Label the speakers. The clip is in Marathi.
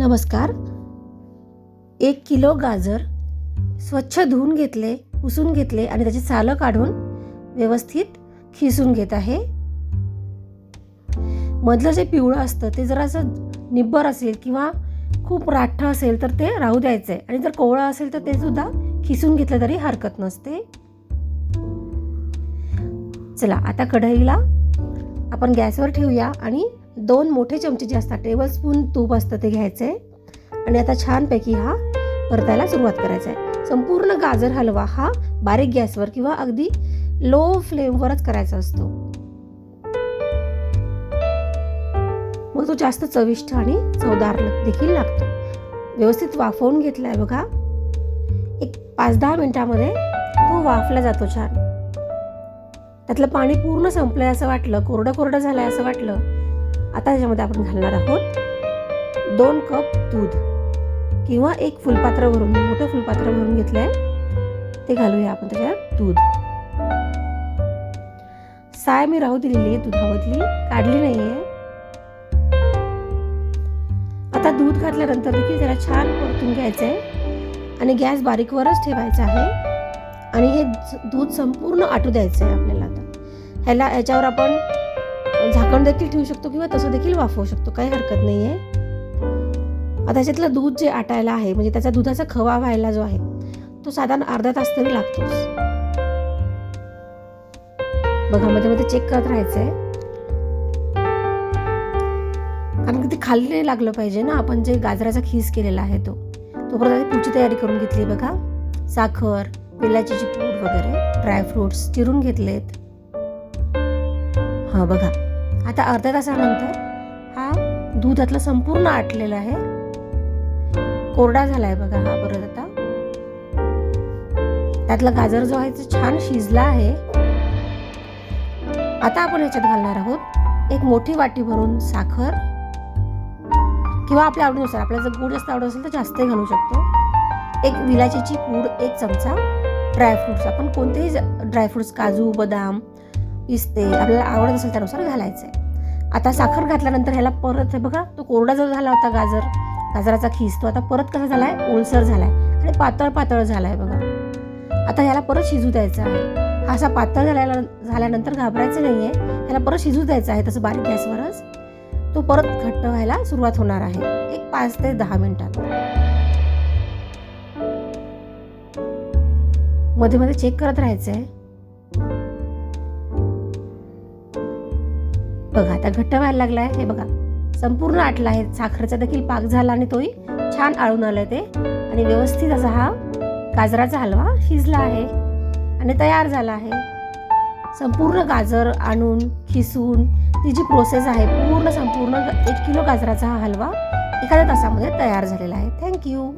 Speaker 1: नमस्कार. एक किलो गाजर स्वच्छ धुवून घेतले पुसून घेतले आणि त्याची सालं काढून व्यवस्थित खिसून घेत आहे. मधलं जे पिवळं असतं ते जरासं निब्बर असेल किंवा खूप राठ्ठ असेल तर ते राहू द्यायचं आहे आणि जर कोवळं असेल तर ते सुद्धा खिसून घेतलं तरी हरकत नसते. चला आता कढईला आपण गॅसवर ठेवूया आणि दोन मोठे चमचे जे असतात टेबल स्पून तूप असतं ते घ्यायचं आहे आणि आता छानपैकी हा परतायला सुरुवात करायचा आहे संपूर्ण गाजर हलवा हा बारीक गॅसवर किंवा अगदी लो फ्लेमवरच करायचा असतो. मग तो जास्त चविष्ट आणि चवदार देखील लागतो. व्यवस्थित वाफवून घेतलाय बघा. एक पाच दहा मिनटामध्ये तो वाफला जातो छान. त्यातलं पाणी पूर्ण संपलंय असं वाटलं कोरडं कोरडं झालंय असं वाटलं आता त्याच्यामध्ये आपण घालणार आहोत दोन कप दूध किंवा एक फुलपात्र भरून मोठं फुलपात्र भरून घेतलंय. ते घालूया आपण त्याच्यात दूध. साय मी राहू दिलेली आहे दुधामधली काढली नाहीये. आता दूध घातल्यानंतर देखील त्याला छान परतून घ्यायचं आहे आणि गॅस बारीकवरच ठेवायचा आहे. आणि हे दूध संपूर्ण आटू द्यायचं आहे आपल्याला आता. ह्याला ह्याच्यावर आपण झाकण देखील ठेवू शकतो किंवा तसं देखील वाफवू शकतो. काही हरकत नाही आहे आता ह्याच्यातलं दूध जे आटायला आहे म्हणजे त्याचा दुधाचा खवा व्हायला जो आहे तो साधारण अर्धा तास तरी लागतोच. बघा मध्ये मध्ये चेक करत राहायचंय. कारण की ते खाली नाही लागलं पाहिजे ना आपण जे गाजराचा खीस केलेला आहे तो. तोपर्यंत पुढची तयारी करून घेतली बघा. साखर वेलाची पूड वगैरे ड्रायफ्रुट्स चिरून घेतलेत. हा बघा. आता अर्ध्या तासानंतर हा दुधातला संपूर्ण आटलेला आहे. कोरडा झालाय बघा हा परत आता. त्यातला गाजर जो आहे तो छान शिजला आहे. आता आपण ह्याच्यात घालणार आहोत एक मोठी वाटी भरून साखर. किंवा आपल्या आवडीनुसार आपल्याला जर गोड जास्त आवड असेल तर जास्तही घालू शकतो. एक विलायचीची पूड एक चमचा ड्रायफ्रुट्स आपण कोणतेही ड्रायफ्रुट्स काजू बदाम पिस्ते आपल्याला आवडत असेल त्यानुसार घालायचं आहे आता साखर घातल्यानंतर ह्याला परत हे बघा तो कोरडा जो झाला होता गाजर गाजराचा खीस तो आता परत कसा झाला आहे ओलसर झाला आहे आणि पातळ पातळ झाला आहे बघा. आता ह्याला परत शिजू द्यायचा आहे. हा असा पातळ झाल्याला झाल्यानंतर घाबरायचं नाही आहे ह्याला परत शिजू द्यायचं आहे तसं बारीक गॅसवरच. तो परत घट्ट व्हायला सुरुवात होणार आहे. एक पाच ते दहा मिनिटात. मध्ये मध्ये चेक करत राहायचं आहे बघा आता घट्ट व्हायला लागलाय. हे बघा संपूर्ण आटला आहे. साखरेचा देखील पाक झाला आणि तोही छान आळून आलाय ते. आणि व्यवस्थित असा हा गाजराचा हलवा शिजला आहे आणि तयार झाला आहे. संपूर्ण गाजर आणून खिसून ती जी प्रोसेस आहे पूर्ण संपूर्ण एक किलो गाजराचा हा हलवा एखाद्या तासामध्ये तयार झालेला आहे. थँक्यू